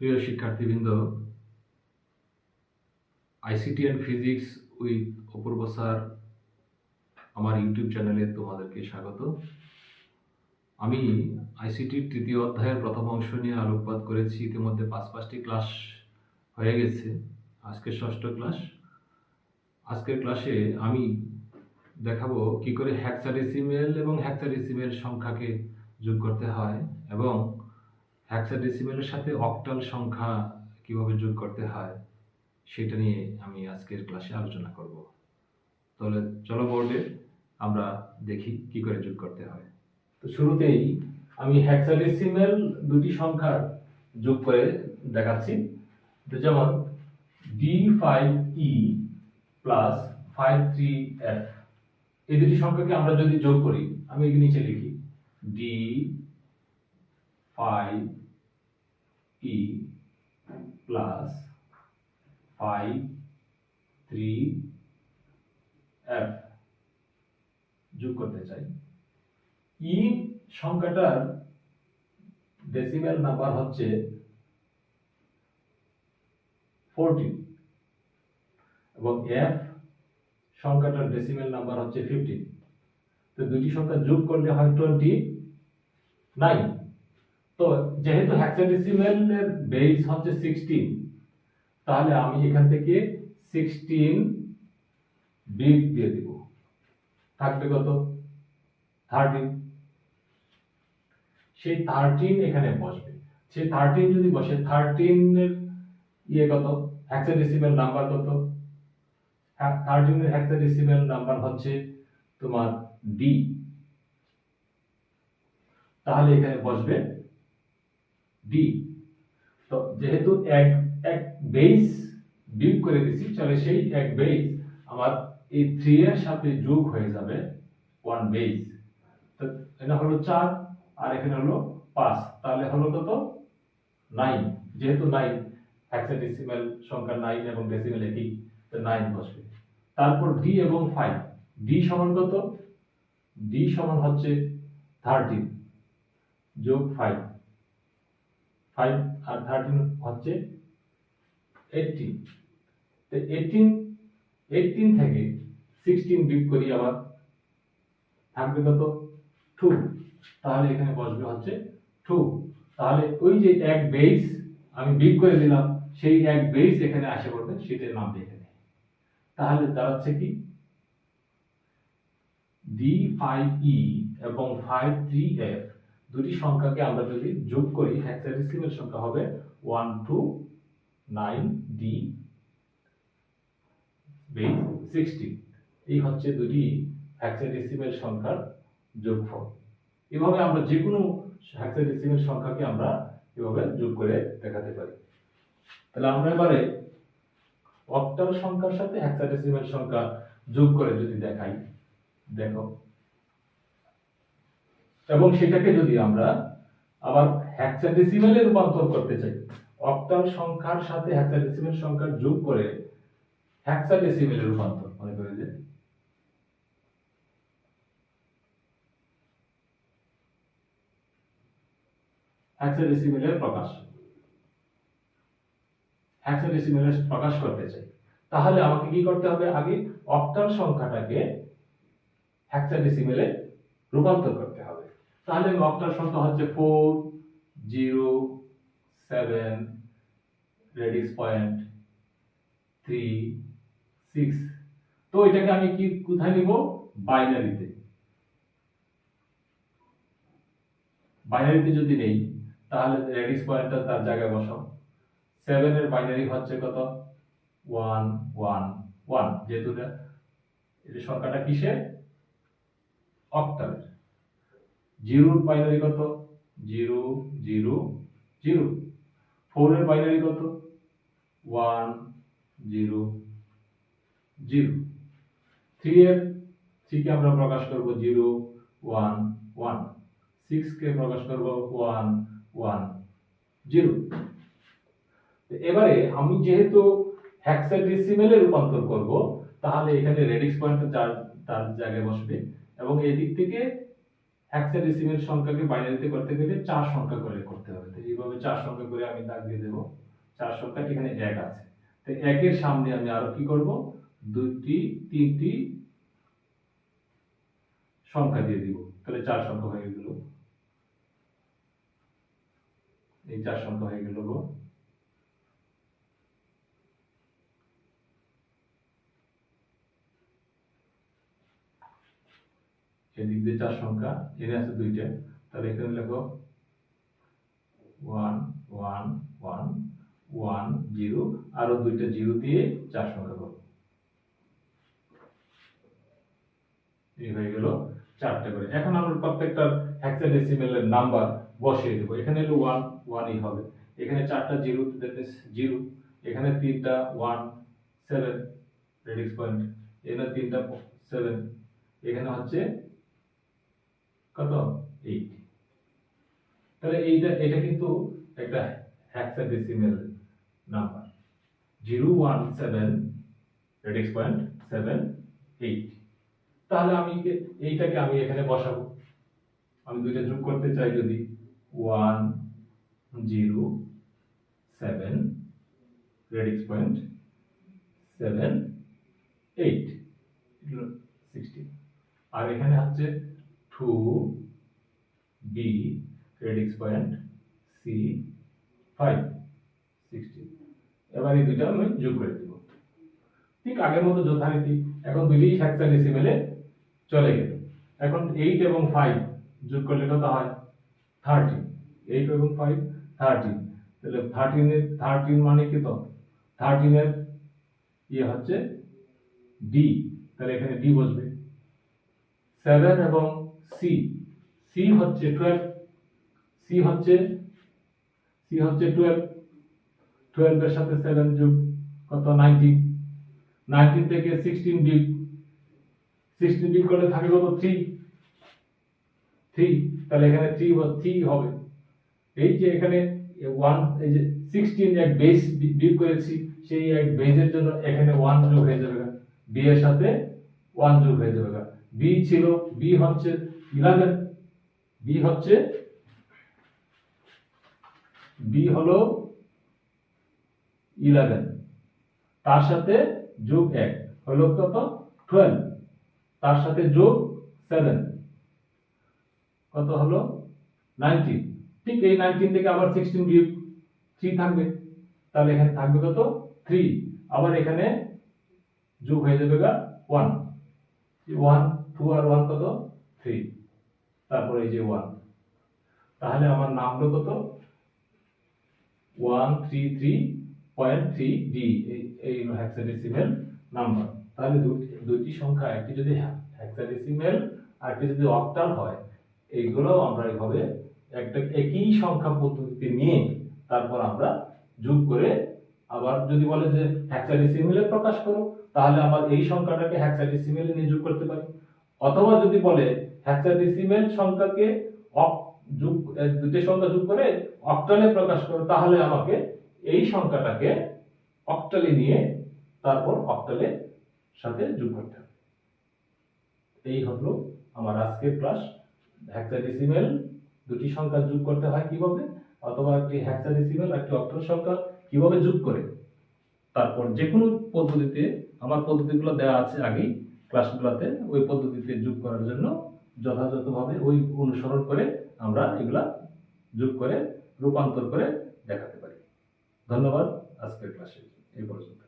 প্রিয় শিক্ষার্থীবৃন্দ ICT and physics with Apurba sir আমার ইউটিউব চ্যানেলে তোমাদেরকে স্বাগত। আমি আইসিটির তৃতীয় অধ্যায়ের প্রথম অংশ নিয়ে আলোকপাত করেছি। ইতিমধ্যে পাঁচ পাঁচটি ক্লাস হয়ে গেছে। আজকে ষষ্ঠ ক্লাস আজকের ক্লাসে আমি দেখাবো কি করে হ্যাক্সাডেসিমেল এবং হ্যাক্সাডেসিমেল সংখ্যাকে যোগ করতে হয় এবং হ্যাক্সাডেসিমেলের সাথে অক্টাল সংখ্যা কীভাবে যোগ করতে হয়, সেটা নিয়ে আমি আজকের ক্লাসে আলোচনা করব। তাহলে চলো বোর্ডে আমরা দেখি কি করে যোগ করতে হয়। তো শুরুতেই আমি হ্যাক্সাডেসিমেল দুটি সংখ্যার যোগ করে দেখাচ্ছি। তো যেমন D five E plus five three F এই দুটি সংখ্যাকে আমরা যদি যোগ করি, আমি এর নিচে লিখি D five E plus five three F যোগ করতে চাই। ই সংখ্যাটার ডেসিমেল নাম্বার হচ্ছে ফোরটিন এবং এফ সংখ্যাটার ডেসিমেল নাম্বার হচ্ছে ফিফটিন তো দুটি সংখ্যা যোগ করলে হয় টোয়েন্টি নাইন তো যেহেতু হ্যাক্সাডেসিমেলের বেস হচ্ছে সিক্সটিন তাহলে আমি এখান থেকে সিক্সটিন বিগ দিয়ে দিব। থাকবে কত? থার্টিন সেই থার্টিন এখানে বসবে। সেই থার্টিন যদি বসে থার্টিনের ইয়ে কত? হ্যাক্সাডেসিমেল নাম্বার কত? থার্টিনের হ্যাক্সাডেসিমেল নাম্বার হচ্ছে তোমার ডি তাহলে এখানে বসবে ডি তো যেহেতু এক এক বেস বিয়োগ করে দিছি, তাহলে সেই এক বেস আমার এই থ্রি এর সাথে যোগ হয়ে যাবে ওয়ান বেস তো এটা হলো চার আর এখানে হলো পাঁচ। তাহলে হলো কত? নাইন যেহেতু নাইন হ্যাক্সাডেসিমেল সংখ্যা নাইন এবং ডেসিমেল একই, তো নাইন বসবে। তারপর ডি এবং ফাইভ ডি সমান কত? ডি সমান হচ্ছে থার্টিন যোগ ফাইভ ফাইভ আর থার্টিন হচ্ছে এইটিন তো এইটিন এইটিন থেকে সিক্সটিন বিগ করি আবার, থাকবে কত টু তাহলে এখানে বসবে হচ্ছে টু তাহলে ওই যে এক বেস আমি বিগ করে দিলাম, সেই এক বেস এখানে আসে পড়বে, সেটার নাম এখানে তাহলে দাঁড়াচ্ছে কি? ডি ফাইভ ই এবং ফাইভ থ্রি এফ দুটি সংখ্যাকে আমরা যদি যোগ করি হ্যাক্সাডেসিমেল সংখ্যা হবে one two nine D base sixty এই হচ্ছে দুটি হ্যাক্সাডেসিমেল সংখ্যার যোগফল। এভাবে আমরা যে কোনো হ্যাক্সাডেসিমেল সংখ্যাকে আমরা এভাবে যোগ করে দেখাতে পারি। তাহলে আমরা এবারে অক্টাল সংখ্যার সাথে হ্যাক্সাডেসিমেল সংখ্যা যোগ করে যদি দেখাই, দেখো। এবং সেটাকে যদি আমরা আবার হ্যাক্সাডেসিমেলে রূপান্তর করতে চাই অক্টাল সংখ্যার সাথে হ্যাক্সাডেসিমেল সংখ্যার যোগ করে হ্যাক্সাডেসিমেলে রূপান্তর, মনে করে যে। হ্যাক্সাডেসিমেলের প্রকাশ। হ্যাক্সাডেসিমেলের প্রকাশ করতে চাই। তাহলে আমাকে কি করতে হবে আগে? অক্টাল সংখ্যাটাকে হ্যাক্সাডেসিমেলে রূপান্তর করতে হবে। তাহলে অক্টাল সংখ্যা হচ্ছে four zero seven radix point three six তো এটাকে আমি কি কোথায় নিব? বাইনারিতে বাইনারিতে যদি নেই, তাহলে রেডিক্স পয়েন্টটা তার জায়গায় বসাও। সেভেনের বাইনারি হচ্ছে কত? ওয়ান ওয়ান ওয়ান যেহেতু সংখ্যাটা কিসের? অক্টালের জিরোর বাইনারি কত? Zero zero zero. ফোরের বাইনারি কত? One, zero zero. থ্রি এর, থ্রিকে আমরা প্রকাশ করব জিরো, ওয়ান ওয়ান। সিক্সকে প্রকাশ করব ওয়ান ওয়ান, জিরো। এবারে আমি যেহেতু হ্যাক্সাডেসিমেলে রূপান্তর করব, তাহলে এখানে রেডিক্স পয়েন্ট চার তার জায়গায় বসবে এবং এদিক থেকে হেক্সাডেসিমেল সংখ্যাকে বাইনারিতে করতে গেলে চার সংখ্যা করে করতে হবে। তো এইভাবে চার সংখ্যা করে আমি দাগ দিয়ে দেবো। চার সংখ্যা এখানে এক আছে। তো একের সামনে আমি আরও কি করব? দুইটি, তিনটি সংখ্যা দিয়ে দিব। তাহলে চার সংখ্যা হয়ে গেল। এই চার সংখ্যা হয়ে গেল গো এদিক দিয়ে চার সংখ্যা, এখানে আছে দুইটা। তাহলে এখানে লেখো one one one one zero আরও দুইটা জিরো দিয়ে চার সংখ্যা করো। এই হয়ে গেল চারটে করে। এখন আমরা প্রত্যেকটা হেক্সাডেসিমেলের নাম্বার বসিয়ে দেবো। এখানে হলো ওয়ান ওয়ানই হবে। এখানে চারটা জিরো জিরো এখানে তিনটা ওয়ান সেভেন রেডিক্স পয়েন্ট এখানে তিনটা সেভেন এখানে হচ্ছে কত? এইট তাহলে এইটা, এটা কিন্তু একটা hexadecimal number zero one seven radix point seven eight তাহলে আমি এইটাকে আমি এখানে বসাবো। আমি দুইটা যোগ করতে চাই যদি one zero seven radix point seven eight sixteen আর এখানে হচ্ছে two B radix point C five sixteen এবার এই দুইটা আমি যোগ করে দিব। ঠিক আগের মতো যথারীতি এখন দুইটি হেক্সাডেসিমেলে চলে গেল। এখন এইট এবং ফাইভ যোগ করলে কত হয়? থার্টিন এইট এবং ফাইভ থার্টিন তাহলে থার্টিনের থার্টিন মানে কি তো? থার্টিনের ইয়ে হচ্ছে ডি তাহলে এখানে ডি বসবে। সেভেন এবং সি সি হচ্ছে টুয়েলভ সি হচ্ছে সি হচ্ছে টুয়েলভ টুয়েলভের সাথে সেভেন যোগ কত? নাইনটিন নাইনটিন থেকে সিক্সটিন বিগ সিক্সটিন বিগ করলে থাকে কত? থ্রি থ্রি তাহলে এখানে থ্রি থ্রি হবে। এই যে এখানে ওয়ান এই যে সিক্সটিন এক বেস বিগ করেছি, সেই এক বেজের জন্য এখানে ওয়ান যোগ হয়ে যাবে। বি এর সাথে ওয়ান যোগ হয়ে যাবে। বি ছিল বি হচ্ছে ইলেভেন বি হচ্ছে বি হলো ইলেভেন তার সাথে যোগ এক, হলো কত? টুয়েলভ তার সাথে যোগ সেভেন কত হলো? নাইনটিন ঠিক এই নাইনটিন থেকে আবার সিক্সটিন বিয়োগ থ্রি থাকবে। তাহলে এখানে থাকবে কত? থ্রি আবার এখানে যোগ হয়ে যাবে গা ওয়ান ওয়ান টু আর ওয়ান কত? থ্রি তারপরে এই যে ওয়ান তাহলে আমার নাম হলো কত? One three three point three D এই হেক্সাডেসিমেল নাম্বার তাহলে দুইটি সংখ্যা, একটি যদি হেক্সাডেসিমেল আর একটি যদি অক্টাল হয় এইগুলো আমরা এভাবে একটা একই সংখ্যা পদ্ধতিতে নিয়ে তারপর আমরা যোগ করে আবার যদি বলে যে হেক্সাডেসিমেলে প্রকাশ করো, তাহলে আমার এই সংখ্যাটাকে হেক্সাডেসিমেলে নিয়ে যোগ করতে পারি। অথবা যদি বলে হেক্সাডেসিমেল সংখ্যাকে যোগ দুটি সংখ্যা যোগ করে অক্টালে প্রকাশ করো, তাহলে আমাকে এই সংখ্যাটাকে অক্টালে নিয়ে তারপর অক্টালে সাথে যোগ করতে হবে। এই হলো আমার আজকের ক্লাস হেক্সাডেসিমেল দুটি সংখ্যা যোগ করতে হয় কীভাবে? অথবা একটি হেক্সাডেসিমেল একটি অক্টাল সংখ্যা কীভাবে যোগ করে? তারপর যে কোনো পদ্ধতিতে, আমার পদ্ধতিগুলো দেওয়া আছে আগেই। ক্লাসগুলোতে ওই পদ্ধতিতে যোগ করার জন্য যথাযথভাবে ওই অনুসরণ করে আমরা এগুলা যোগ করে রূপান্তর করে দেখাতে পারি। ধন্যবাদ আজকের ক্লাসে, এই পর্যন্ত।